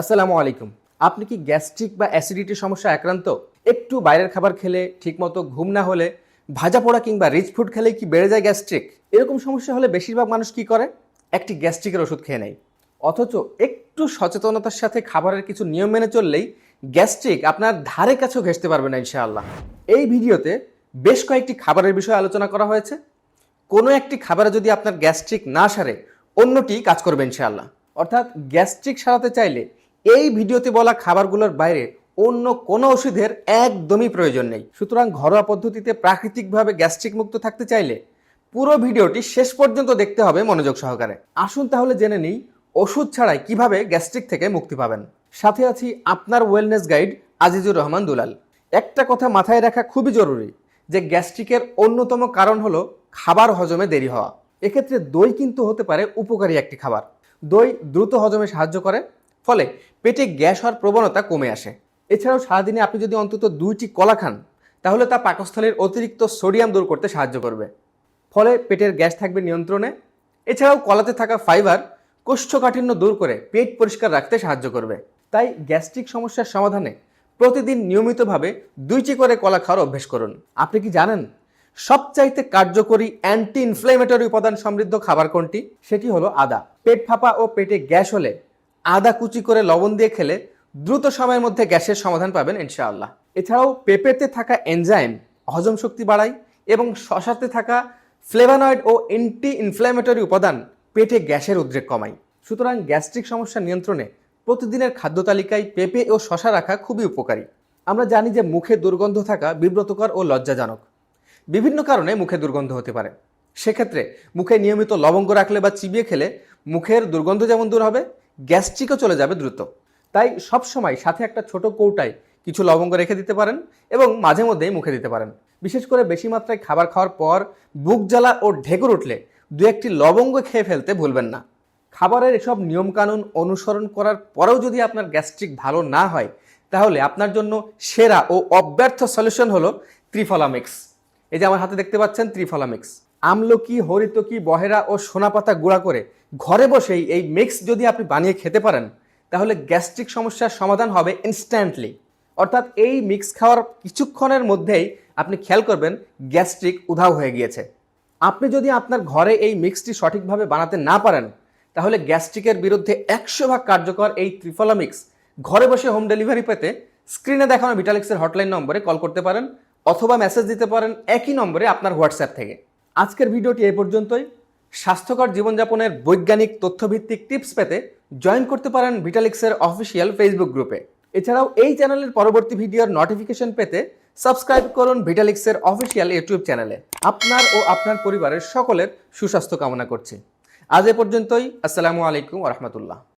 আসসালামু আলাইকুম। আপনি কি গ্যাস্ট্রিক বা অ্যাসিডিটির সমস্যা আক্রান্ত? একটু বাইরের খাবার খেলে, ঠিকমতো ঘুম না হলে, ভাজা পোড়া কিংবা রিচ ফুড খেলে কি বেড়ে যায় গ্যাস্ট্রিক? এরকম সমস্যা হলে বেশিরভাগ মানুষ কি করে? একটি গ্যাস্ট্রিকের ওষুধ খেয়ে নেয়। অথচ একটু সচেতনতার সাথে খাবারের কিছু নিয়ম মেনে চললেই গ্যাস্ট্রিক আপনার ধারে কাছেও ঘেসতে পারবে না, ইনশাআল্লাহ। এই ভিডিওতে বেশ কয়েকটি খাবারের বিষয়ে আলোচনা করা হয়েছে। কোনো একটি খাবারে যদি আপনার গ্যাস্ট্রিক না সারে, অন্যটি কাজ করবে, ইনশাআল্লাহ। অর্থাৎ গ্যাস্ট্রিক সারাতে চাইলে এই ভিডিওতে বলা খাবারগুলোর বাইরে অন্য কোনো ওষুধের একদমই প্রয়োজন নেই। সুতরাং ঘরোয়া পদ্ধতিতে প্রাকৃতিকভাবে গ্যাস্ট্রিক মুক্ত থাকতে চাইলে পুরো ভিডিওটি শেষ পর্যন্ত দেখতে হবে মনোযোগ সহকারে। আসুন তাহলে জেনে নিই ওষুধ ছাড়াই কীভাবে গ্যাস্ট্রিক থেকে মুক্তি পাবেন। সাথে আছি আপনার ওয়েলনেস গাইড আজিজুর রহমান দুলাল। একটা কথা মাথায় রাখা খুবই জরুরি যে গ্যাস্ট্রিকের অন্যতম কারণ হলো খাবার হজমে দেরি হওয়া। এক্ষেত্রে দই কিন্তু হতে পারে উপকারী একটি খাবার। দই দ্রুত হজমে সাহায্য করে ফলে পেটে গ্যাস হওয়ার প্রবণতা কমে আসে। এছাড়াও সারাদিনে আপনি যদি অন্তত দুইটি কলা খান, তাহলে তা পাকস্থলীর অতিরিক্ত সোডিয়াম দূর করতে সাহায্য করবে। ফলে পেটের গ্যাস থাকবে নিয়ন্ত্রণে। এছাড়াও কলাতে থাকা ফাইবার কোষ্ঠকাঠিন্য দূর করে পেট পরিষ্কার রাখতে সাহায্য করবে। তাই গ্যাস্ট্রিক সমস্যার সমাধানে প্রতিদিন নিয়মিতভাবে দুইটি করে কলা খাওয়ার অভ্যেস করুন। আপনি কি জানেন সবচাইতে কার্যকরী অ্যান্টি ইনফ্লেমেটরি উপাদান সমৃদ্ধ খাবার কোনটি? সেটি হলো আদা। পেট ফাঁপা ও পেটে গ্যাস হলে আদা কুচি করে লবণ দিয়ে খেলে দ্রুত সময়ের মধ্যে গ্যাসের সমাধান পাবেন ইনশাআল্লাহ। এছাড়াও পেঁপেতে থাকা এনজাইম হজম শক্তি বাড়ায় এবং শশাতে থাকা ফ্লেভানয়েড ও অ্যান্টি ইনফ্ল্যামেটরি উপাদান পেটে গ্যাসের উদ্রেক কমায়। সুতরাং গ্যাস্ট্রিক সমস্যা নিয়ন্ত্রণে প্রতিদিনের খাদ্য তালিকায় পেঁপে ও শশা রাখা খুবই উপকারী। আমরা জানি যে মুখে দুর্গন্ধ থাকা বিব্রতকর ও লজ্জাজনক। বিভিন্ন কারণে মুখে দুর্গন্ধ হতে পারে। সেক্ষেত্রে মুখে নিয়মিত লবঙ্গ রাখলে বা চিবিয়ে খেলে মুখের দুর্গন্ধ যেমন দূর হবে গ্যাস্ট্রিকও চলে যাবে দ্রুত। তাই সবসময় সাথে একটা ছোট কৌটায় কিছু লবঙ্গ রেখে দিতে পারেন এবং মাঝে মধ্যেই মুখে দিতে পারেন। বিশেষ করে বেশি মাত্রায় খাবার খাওয়ার পর বুক জ্বালা ও ঢেকুর উঠলে দু একটি লবঙ্গ খেয়ে ফেলতে ভুলবেন না। খাবারের এসব নিয়মকানুন অনুসরণ করার পরেও যদি আপনার গ্যাস্ট্রিক ভালো না হয়, তাহলে আপনার জন্য সেরা ও অব্যর্থ সলিউশন হলো ত্রিফলামিক্স। এই যে আমার হাতে দেখতে পাচ্ছেন ত্রিফলা মিক্স আমলকি, হরিতকি, বহেরা ও সোনাপাতা গুঁড়া করে ঘরে বসেই এই মিক্স যদি আপনি বানিয়ে খেতে পারেন, তাহলে গ্যাস্ট্রিক সমস্যার সমাধান হবে ইনস্ট্যান্টলি অর্থাৎ এই মিক্স খাওয়ার কিছুক্ষণের মধ্যেই আপনি খেয়াল করবেন গ্যাস্ট্রিক উধাও হয়ে গিয়েছে। আপনি যদি আপনার ঘরে এই মিক্সটি সঠিকভাবে বানাতে না পারেন, তাহলে গ্যাস্ট্রিকের বিরুদ্ধে একশো ভাগ কার্যকর এই ত্রিফলা মিক্স ঘরে বসে হোম ডেলিভারি পেতে স্ক্রিনে দেখানো ভিটালিক্সের হটলাইন নম্বরে কল করতে পারেন, অথবা মেসেজ দিতে পারেন একই নম্বরে আপনার হোয়াটসঅ্যাপ থেকে। আজকের ভিডিওটি এই পর্যন্তই। স্বাস্থ্যকর জীবনযাপনের বৈজ্ঞানিক তথ্যভিত্তিক টিপস পেতে জয়েন করতে পারেন ভিটালিক্সের অফিসিয়াল ফেসবুক গ্রুপে। এছাড়াও এই চ্যানেলের পরবর্তী ভিডিওর নোটিফিকেশন পেতে সাবস্ক্রাইব করুন ভিটালিক্সের অফিসিয়াল ইউটিউব চ্যানেলে। আপনার ও আপনার পরিবারের সকলের সুস্বাস্থ্য কামনা করছি। আজ এ পর্যন্তই। আসসালামু আলাইকুম রহমতুল্লাহ।